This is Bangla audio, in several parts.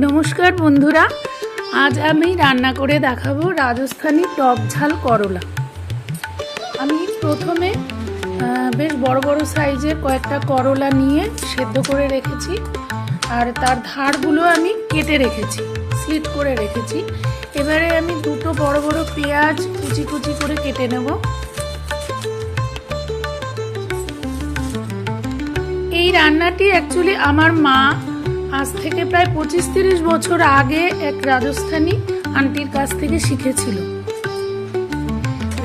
নমস্কার বন্ধুরা, আজ আমি রান্না করে দেখাবো রাজস্থানি টক ঝাল করলা। আমি প্রথমে বেশ বড় বড় সাইজের কয়েকটা করলা নিয়ে সেদ্ধ করে রেখেছি, আর তার ধারগুলো আমি কেটে রেখেছি, স্লিট করে রেখেছি। এবারে আমি দুটো বড় বড় পেঁয়াজ কুচি কুচি করে কেটে নেব। এই রান্নাটি অ্যাকচুয়ালি আমার মা আজ থেকে প্রায় পঁচিশ তিরিশ বছর আগে এক রাজস্থানী আন্টির কাছ থেকে শিখেছিল।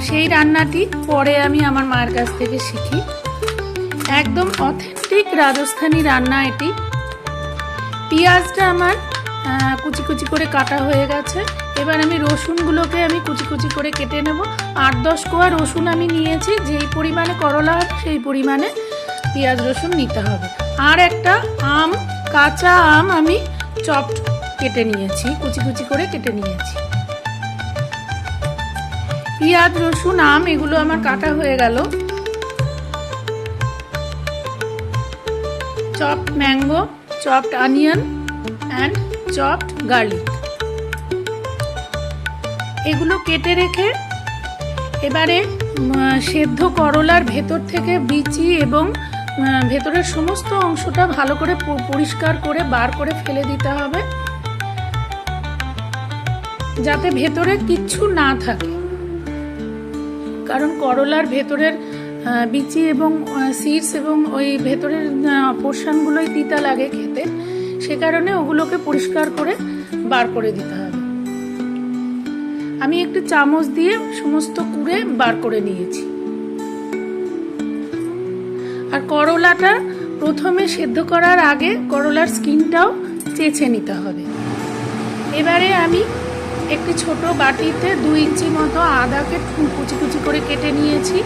সেই রান্নাটি পরে আমি আমার মায়ের কাছ থেকে শিখি। একদম অথেন্টিক রাজস্থানী রান্না এটি। পেঁয়াজটা আমার কুচি কুচি করে কাটা হয়ে গেছে। এবার আমি রসুনগুলোকে আমি কুচি কুচি করে কেটে নেব। আট দশ কোয়া রসুন আমি নিয়েছি। যেই পরিমাণে করলা সেই পরিমাণে পেঁয়াজ রসুন নিতে হবে। আর একটা আম কাঁচা আম আমি চপড কেটে নিয়েছি, কুচি কুচি করে কেটে নিয়েছি। পেঁয়াজ, রসুন, আম, এগুলো আমার কাটা হয়ে গেল। Chopped mango, chopped onion, and chopped garlic. এগুলো কেটে রেখে এবারে সেদ্ধ করলার ভেতর থেকে বিচি এবং ভেতরের সমস্ত অংশটা ভালো করে পরিষ্কার করে বার করে ফেলে দিতে হবে। যাতে ভেতরে কিচ্ছু না থাকে। কারণ করলার ভেতরের বিচি এবং সিডস এবং ওই ভেতরের পোর্শনগুলোই তিতা লাগে খেতে। সে কারণে ওগুলোকে পরিষ্কার করে বার করে দিতে হবে। আমি একটু চামচ দিয়ে সমস্ত কুড়ে বার করে নিয়েছি। আর করলাটা প্রথমে সেদ্ধ করার আগে করলার স্কিনটাও চেঁচে নিতে হবে। এবারে আমি একটি ছোট বাটিতে দু ইঞ্চি মতো আদাকে কুচি কুচি করে কেটে নিয়েছি।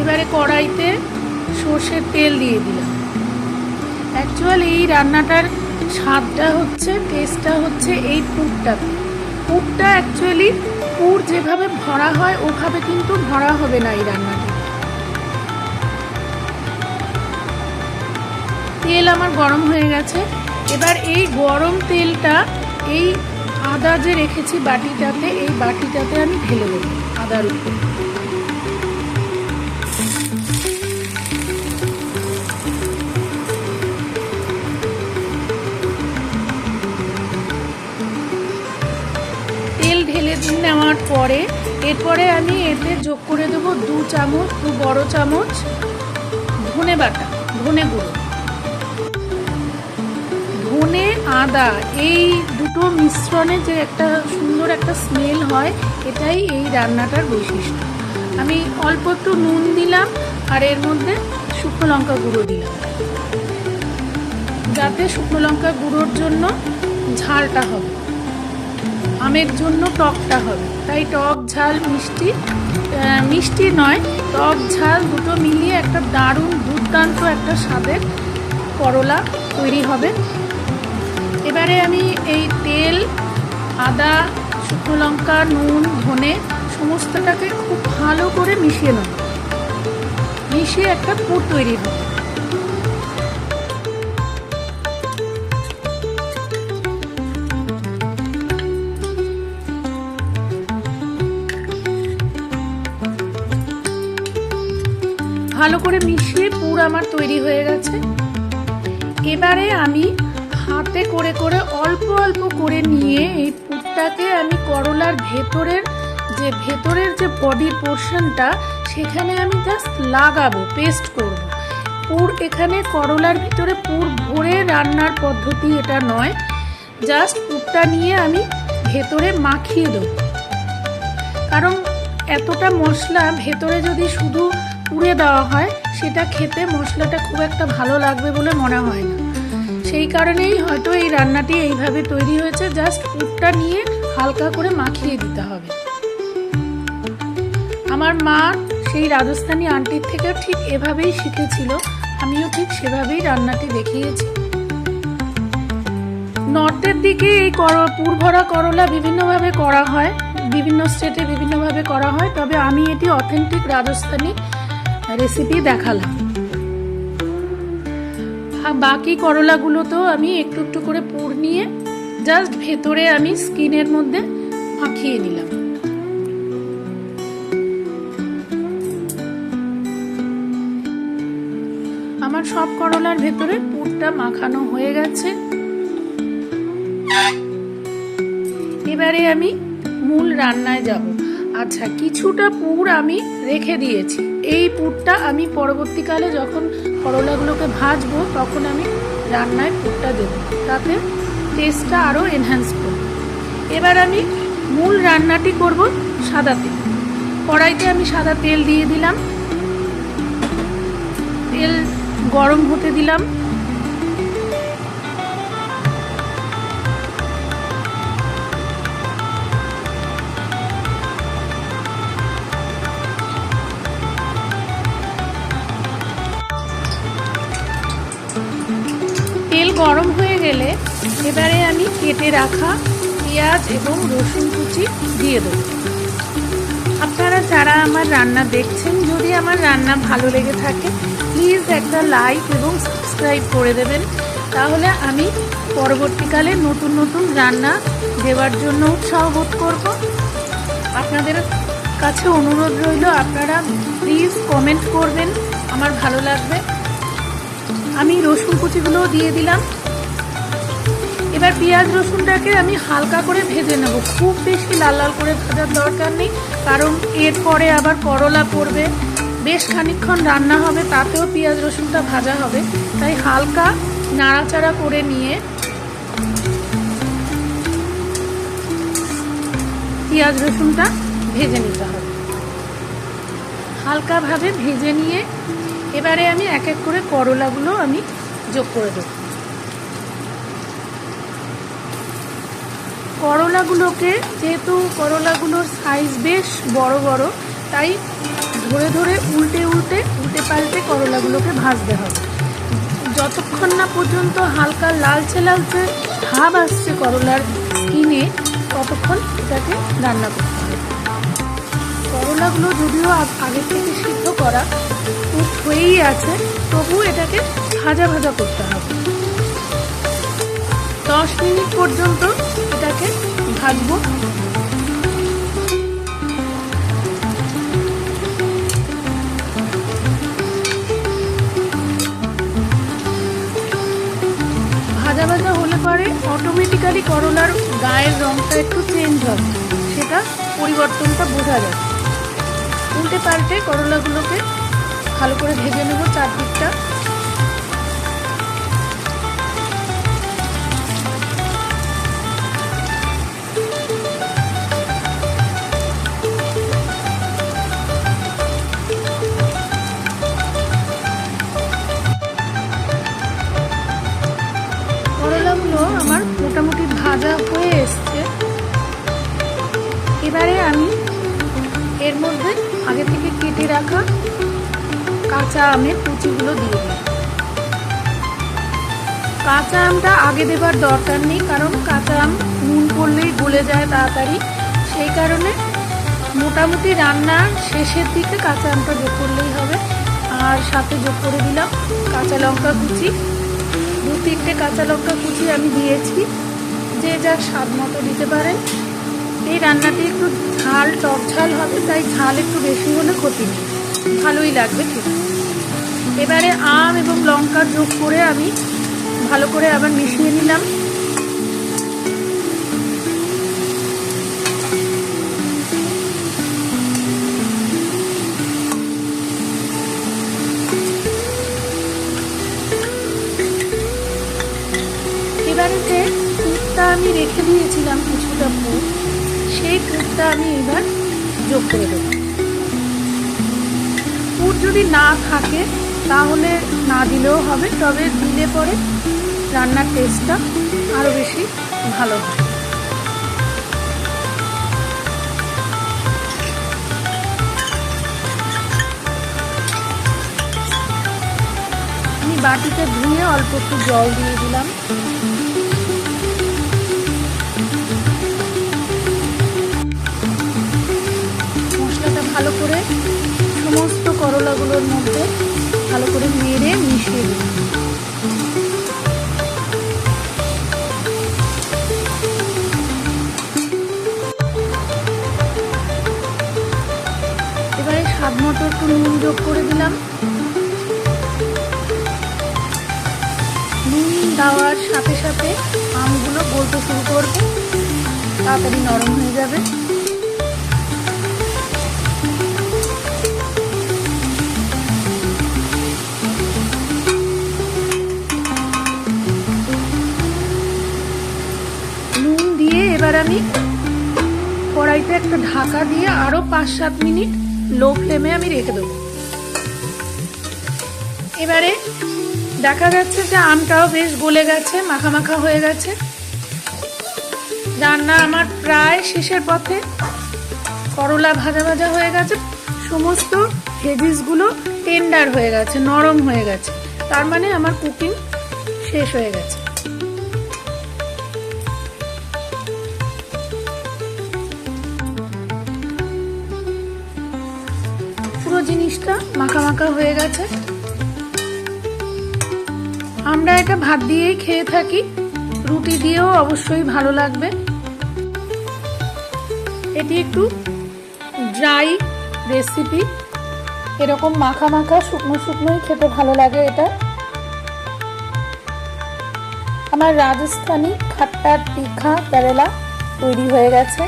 এবারে কড়াইতে সর্ষের তেল দিয়ে দিলাম। অ্যাকচুয়ালি এই রান্নাটার স্বাদটা হচ্ছে, টেস্টটা হচ্ছে এই পুরটাতে। পুরটা অ্যাকচুয়ালি পুর যেভাবে ভরা হয়, ওভাবে কিন্তু ভরা হবে না এই রান্নাটা। তেল আমার গরম হয়ে গেছে। এবার এই গরম তেলটা এই আদা যে রেখেছি বাটিটাতে, এই বাটিটাতে আমি ঢেলে দেবো আদার উপর। পরে, এরপরে আমি এতে যোগ করে দেবো দু চামচ, দু বড় চামচ ধনে বাটা, ধনে গুঁড়ো। ধনে, আদা, এই দুটো মিশ্রণে যে একটা সুন্দর একটা স্মেল হয়, এটাই এই রান্নাটার বৈশিষ্ট্য। আমি অল্প একটু নুন দিলাম, আর এর মধ্যে শুকনো লঙ্কা গুঁড়ো দিলাম। যাতে শুকনো লঙ্কা গুঁড়োর জন্য ঝালটা হবে। আমের জন্য টকটা হবে। তাই টক, ঝাল, মিষ্টি মিষ্টি নয়, টক, ঝাল দুটো মিলিয়ে একটা দারুণ, দুর্দান্ত একটা স্বাদের করলা তৈরি হবে। এবারে আমি এই তেল, আদা, শুকনো লঙ্কা, নুন, ধনে সমস্তটাকে খুব ভালো করে মিশিয়ে নেব। মিশিয়ে একটা পুর তৈরি হবে। ভালো করে মিশিয়ে পুর আমার তৈরি হয়ে গেছে। এবারে আমি হাতে করে করে অল্প অল্প করে নিয়ে এই পুরটাকে আমি করলার ভেতরের যে ভেতরের যে বডি পোর্শনটা, সেখানে আমি জাস্ট লাগাবো পেস্ট করব। পুর এখানে করলার ভিতরে পুর ভরে রান্নার পদ্ধতি এটা নয়। জাস্ট পুরটা নিয়ে আমি ভেতরে মাখিয়ে দেবো। কারণ এতটা মশলা ভেতরে যদি শুধু পুড়ে দেওয়া হয়, সেটা খেতে মশলাটা খুব একটা ভালো লাগবে বলে মনে হয় না। সেই কারণেই হয়তো এই রান্নাটি এইভাবে তৈরি হয়েছে, জাস্ট পুরটা নিয়ে হালকা করে মাখিয়ে দিতে হবে। আমার মা সেই রাজস্থানী আন্টির থেকে ঠিক এভাবেই শিখেছিল, আমিও ঠিক সেভাবেই রান্নাটি দেখিয়েছি। নর্থের দিকে এই পুরভরা করলা বিভিন্নভাবে করা হয়, বিভিন্ন স্টেটে বিভিন্নভাবে করা হয়, তবে আমি এটি অথেন্টিক রাজস্থানী রেসিপি দেখালাম। হা- বাকি করলাগুলোতেও আমি একটু একটু করে পুর নিয়ে জাস্ট ভেতরে আমি স্কিনের মধ্যে মাখিয়ে নিলাম। আমার সব করলার ভেতরে পুরটা মাখানো হয়ে গেছে। এবারে আমি মূল রান্নায় যাব। আচ্ছা কিছুটা পুর আমি রেখে দিয়েছি। এই পুরটা আমি পরবর্তীকালে যখন করলাগুলোকে ভাজবো, তখন আমি রান্নায় পুরটা দেব। তাতে টেস্টটা আরও এনহ্যান্স করব। এবার আমি মূল রান্নাটি করব সাদা তেল। কড়াইতে আমি সাদা তেল দিয়ে দিলাম। তেল গরম হতে দিলাম। গরম হয়ে গেলে এবারে আমি কেটে রাখা পেঁয়াজ এবং রসুন কুচি দিয়ে দেবো। আপনারা যারা আমার রান্না দেখছেন, যদি আমার রান্না ভালো লেগে থাকে প্লিজ একটা লাইক এবং সাবস্ক্রাইব করে দেবেন। তাহলে আমি পরবর্তীকালে নতুন নতুন রান্না দেওয়ার জন্য উৎসাহ বোধ করব। আপনাদের কাছে অনুরোধ রইল, আপনারা প্লিজ কমেন্ট করবেন, আমার ভালো লাগবে। আমি রসুন কুচিগুলোও দিয়ে দিলাম। এবার পেঁয়াজ রসুনটাকে আমি হালকা করে ভেজে নেব। খুব বেশি লাল লাল করে ভাজার দরকার নেই, কারণ এরপরে আবার করলা পড়বে। বেশ খানিকক্ষণ রান্না হবে, তাতেও পেঁয়াজ রসুনটা ভাজা হবে। তাই হালকা নাড়াচাড়া করে নিয়ে পেঁয়াজ রসুনটা ভেজে নিতে হবে। হালকাভাবে ভেজে নিয়ে এবারে আমি এক এক করে করলাগুলো আমি যোগ করে দেবো। করলাগুলোকে, যেহেতু করলাগুলোর সাইজ বেশ বড় বড়, তাই ধরে ধরে উল্টে উল্টে উল্টে পাল্টে করলাগুলোকে ভাজতে হবে। যতক্ষণ না পর্যন্ত হালকা লালচে লালচে ভাব আসছে করলার স্কিনে ততক্ষণ এটাকে রান্না করতে হবে। করলাগুলো যদিও আগে থেকে সিদ্ধ করা হয়েই আছে তবু এটাকে ভাজা ভাজা করতে হবে। দশ মিনিট পর্যন্ত এটাকে ভাজবো। ভাজা ভাজা হলে পরে অটোমেটিক্যালি করলার গায়ের রংটা একটু চেঞ্জ হবে, সেটা পরিবর্তনটা বোঝা যায় উল্টে পাল্টে করলাগুলোকে ভালো করে ভেজে নেব চারদিকটা। করলাগুলো আমার মোটামুটি ভাজা হয়ে এসছে। এবারে আমি এর মধ্যে আগে থেকে কেটে রাখা কাঁচা আমের কুচিগুলো দিয়ে দিই। কাঁচা আমটা আগে দেবার দরকার নেই, কারণ কাঁচা আম নুন করলেই গলে যায় তাড়াতাড়ি। সেই কারণে মোটামুটি রান্নার শেষের দিকে কাঁচা আমটা যোগ করলেই হবে। আর সাথে যোগ করে দিলাম কাঁচা লঙ্কা কুচি। দু তিনটে কাঁচা লঙ্কা কুচি আমি দিয়েছি, যে যার স্বাদ মতো দিতে পারেন। এই রান্নাটি একটু ঝাল টক ঝাল হবে, তাই ঝাল একটু বেশি হলে ক্ষতি নেই। ভালোই লাগবে খেতে এবারে আম এবং লঙ্কা যোগ করে আমি ভালো করে আবার মিশিয়ে নিলাম। এবারে যে কুটটা আমি রেখে দিয়েছিলাম কিছুটা পুর সেই পুরটা আমি এবার যোগ করে দেবো। পুর যদি না থাকে, তাহলে না দিলেও হবে, তবে দিলে পরে রান্নার টেস্টটা আরও বেশি ভালো হয়। আমি বাটিতে ধুয়ে অল্প একটু জল দিয়ে দিলাম। ওর মধ্যে ভালো করে মেরে মিশিয়ে দিই। এবারে স্বাদ মতো একটু নুন যোগ করে দিলাম। নুন দেওয়ার সাথে সাথে আমগুলো গলতে শুরু করবে। তাড়াতাড়ি নরম হয়ে যাবে। এবার আমি কড়াইতে একটা ঢাকা দিয়ে আরও পাঁচ সাত মিনিট লো ফ্লেমে আমি রেখে দেবো। এবারে দেখা যাচ্ছে যে আমটাও বেশ গলে গেছে মাখা মাখা হয়ে গেছে। রান্না আমার প্রায় শেষের পথে। করলা ভাজা ভাজা হয়ে গেছে, সমস্ত ভেজিসগুলো টেন্ডার হয়ে গেছে, নরম হয়ে গেছে। তার মানে আমার কুকিং শেষ হয়ে গেছে। জিনিসটা মাখা মাখা হয়ে গেছে। আমরা এটা ভাত দিয়েই খেয়ে থাকি। রুটি দিয়েও অবশ্যই ভালো লাগবে। এটি একটু ড্রাই রেসিপি। এরকম মাখা মাখা শুকনো শুকনোই খেতে ভালো লাগে এটা। আমার রাজস্থানি খাট্টা তীখা কেরালা তৈরি হয়ে গেছে।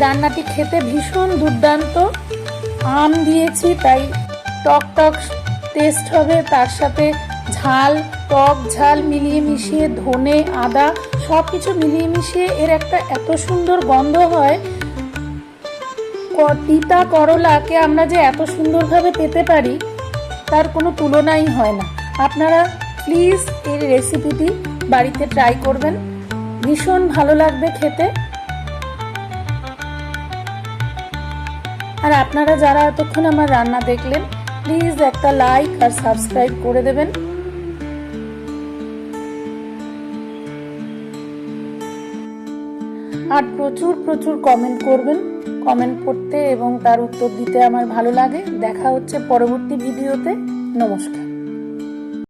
রান্নাটি খেতে ভীষণ দুর্দান্ত। আম দিয়েছি, তাই টক টক টেস্ট হবে। তার সাথে ঝাল, টক ঝাল মিলিয়ে মিশিয়ে ধনে, আদা সব কিছু মিলিয়ে মিশিয়ে এর একটা এত সুন্দর গন্ধ হয়। তিতা করলাকে আমরা যে এত সুন্দরভাবে পেতে পারি, তার কোনো তুলনাই হয় না। আপনারা প্লিজ এই রেসিপিটি বাড়িতে ট্রাই করবেন। ভীষণ ভালো লাগবে খেতে। আর আপনারা যারা এতক্ষণ আমার রান্না দেখলেন প্লিজ একটা লাইক আর সাবস্ক্রাইব করে দেবেন। আর প্রচুর প্রচুর কমেন্ট করবেন কমেন্ট করতে এবং তার উত্তর দিতে আমার ভালো লাগে। দেখা হচ্ছে পরবর্তী ভিডিওতে। নমস্কার।